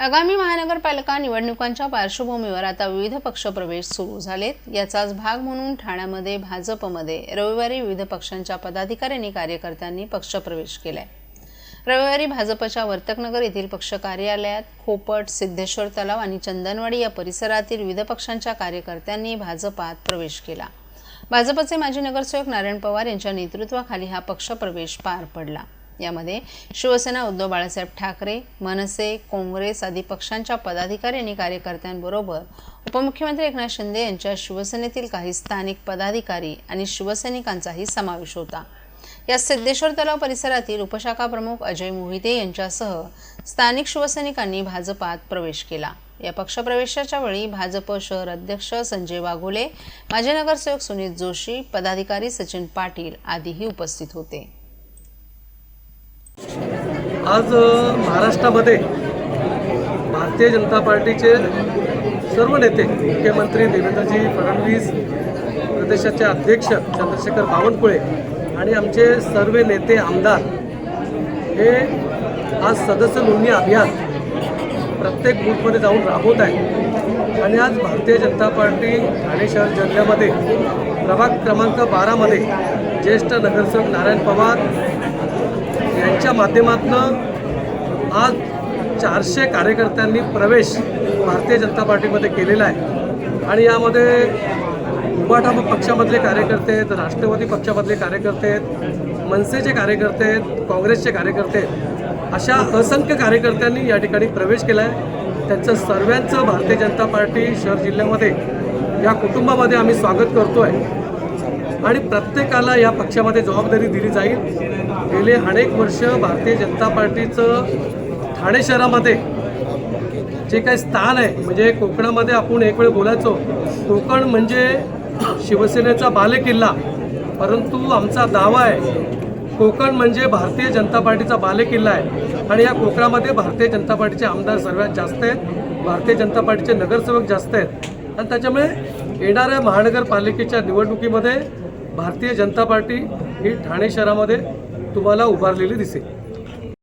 आगामी महानगरपालिका निवडणुकांच्या पार्श्वभूमीवर आता विविध पक्षप्रवेश सुरू झालेत. याचाच भाग म्हणून ठाण्यामध्ये भाजपमध्ये रविवारी विविध पक्षांच्या पदाधिकाऱ्यांनी कार्यकर्त्यांनी पक्षप्रवेश केलाय. रविवारी भाजपच्या वर्तकनगर येथील पक्ष कार्यालयात खोपट सिद्धेश्वर तलाव आणि चंदनवाडी या परिसरातील विविध पक्षांच्या कार्यकर्त्यांनी भाजपात प्रवेश केला. भाजपचे माजी नगरसेवक नारायण पवार यांच्या नेतृत्वाखाली हा पक्षप्रवेश पार पडला. यामध्ये शिवसेना उद्धव बाळासाहेब ठाकरे मनसे काँग्रेस आदी पक्षांच्या पदाधिकारी आणि कार्यकर्त्यांबरोबर उपमुख्यमंत्री एकनाथ शिंदे यांच्या शिवसेनेतील काही स्थानिक पदाधिकारी आणि शिवसैनिकांचाही समावेश होता. या सिद्धेश्वर तलाव परिसरातील उपशाखा प्रमुख अजय मोहिते यांच्यासह स्थानिक शिवसैनिकांनी भाजपात प्रवेश केला. या पक्षप्रवेशाच्या वेळी भाजप शहर अध्यक्ष संजय वाघोले माजी नगरसेवक सुनील जोशी पदाधिकारी सचिन पाटील आदीही उपस्थित होते. आज महाराष्ट्रामध्ये भारतीय जनता पार्टीचे सर्व नेते मुख्यमंत्री देवेंद्रजी फडणवीस प्रदेशाचे अध्यक्ष चंद्रशेखर बावनकुळे आणि आमचे सर्व नेते आमदार हे आज सदस्य नोंदणी अभियान प्रत्येक बूथमध्ये जाऊन राबवत आहे आणि आज भारतीय जनता पार्टी ठाणे शहर जिल्ह्यामध्ये प्रभाग क्रमांक बारामध्ये ज्येष्ठ नगरसेवक नारायण पवार यांच्या माध्यमातून आज चारशे कार्यकर्त्यांनी प्रवेश भारतीय जनता पार्टीमध्ये केलेला आहे. आणि यामध्ये उभाठा पक्षामधले कार्यकर्ते आहेत राष्ट्रवादी पक्षामधले कार्यकर्ते आहेत मनसेचे कार्यकर्ते आहेत काँग्रेसचे कार्यकर्ते आहेत. अशा असंख्य कार्यकर्त्यांनी या ठिकाणी प्रवेश केला आहे त्यांचं सर्वांचं भारतीय जनता पार्टी शहर जिल्ह्यामध्ये या कुटुंबामध्ये आम्ही स्वागत करतो आहे आणि प्रत्येकाला या पक्षामध्ये जबाबदारी दिली जाईल. गेले अनेक वर्ष भारतीय जनता पार्टीचं ठाणे शहरामध्ये जे काही स्थान आहे म्हणजे कोकणामध्ये आपण एक वेळ बोलायचो कोकण म्हणजे शिवसेनेचा बालेकिल्ला. परंतु आमचा दावा आहे कोकण म्हणजे भारतीय जनता पार्टीचा बालेकिल्ला आहे. आणि या कोकणामध्ये भारतीय जनता पार्टीचे आमदार सर्वात जास्त आहेत भारतीय जनता पार्टीचे नगरसेवक जास्त आहेत. आणि त्याच्यामुळे येणाऱ्या महानगरपालिकेच्या निवडणुकीमध्ये भारतीय जनता पार्टी ही ठाणे शहरामध्ये तुम्हाला उभारलेली दिसेल.